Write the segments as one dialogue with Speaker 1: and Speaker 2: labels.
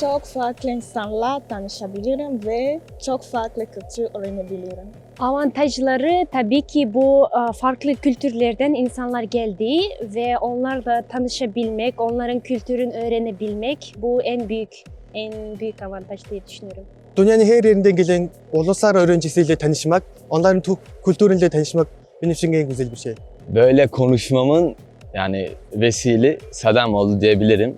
Speaker 1: çok farklı insanlarla tanışabilirim ve çok farklı kültür öğrenebilirim.
Speaker 2: Avantajları tabii ki bu e, farklı kültürlerden insanlar geldiği ve onlarla tanışabilmek, onların kültürünü öğrenebilmek bu en büyük en büyük avantaj diye düşünüyorum.
Speaker 3: Dünyanın her yerinden gelen uluslararası öğrencisiyle tanışmak, onların kültürüyle tanışmak benim için en güzel bir şey.
Speaker 4: Böyle konuşmamın yani vesile Sadem oldu diyebilirim.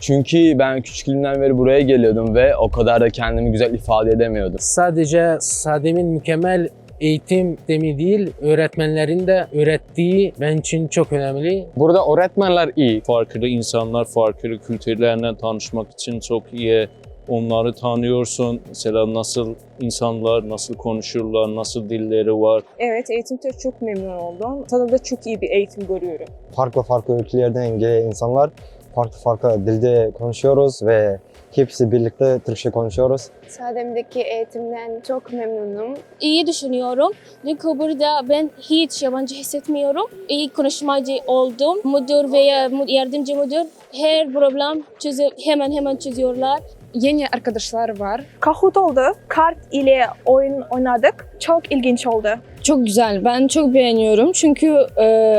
Speaker 4: Çünkü ben küçüklüğümden beri buraya geliyordum ve o kadar da kendimi güzel ifade edemiyordum.
Speaker 5: Sadece Sadem'in mükemmel eğitim sistemi değil, öğretmenlerin de öğrettiği benim için çok önemli.
Speaker 4: Burada öğretmenler iyi.
Speaker 6: farklı insanlar, farklı kültürlerle tanışmak için çok iyi. Onları tanıyorsun. Mesela nasıl insanlar, nasıl konuşurlar, nasıl dilleri var.
Speaker 7: Evet, eğitimde çok memnun oldum. Sana da çok iyi bir eğitim görüyorum.
Speaker 8: farklı farklı ülkelerden gelen insanlar farklı farklı dilde konuşuyoruz ve hepsi birlikte Türkçe konuşuyoruz.
Speaker 9: Sadem'deki eğitimden çok memnunum.
Speaker 10: İyi düşünüyorum. Çünkü burada ben hiç yabancı hissetmiyorum. İyi konuşmacı oldum. Müdür veya yardımcı müdür her problem çözü hemen hemen çözüyorlar.
Speaker 11: Yeni arkadaşlar var.
Speaker 12: Kahoot oldu. Kart ile oyun oynadık. Çok ilginç oldu.
Speaker 10: Çok güzel. Ben çok beğeniyorum. Çünkü e,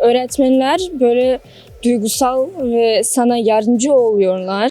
Speaker 10: öğretmenler böyle duygusal ve sana yardımcı oluyorlar.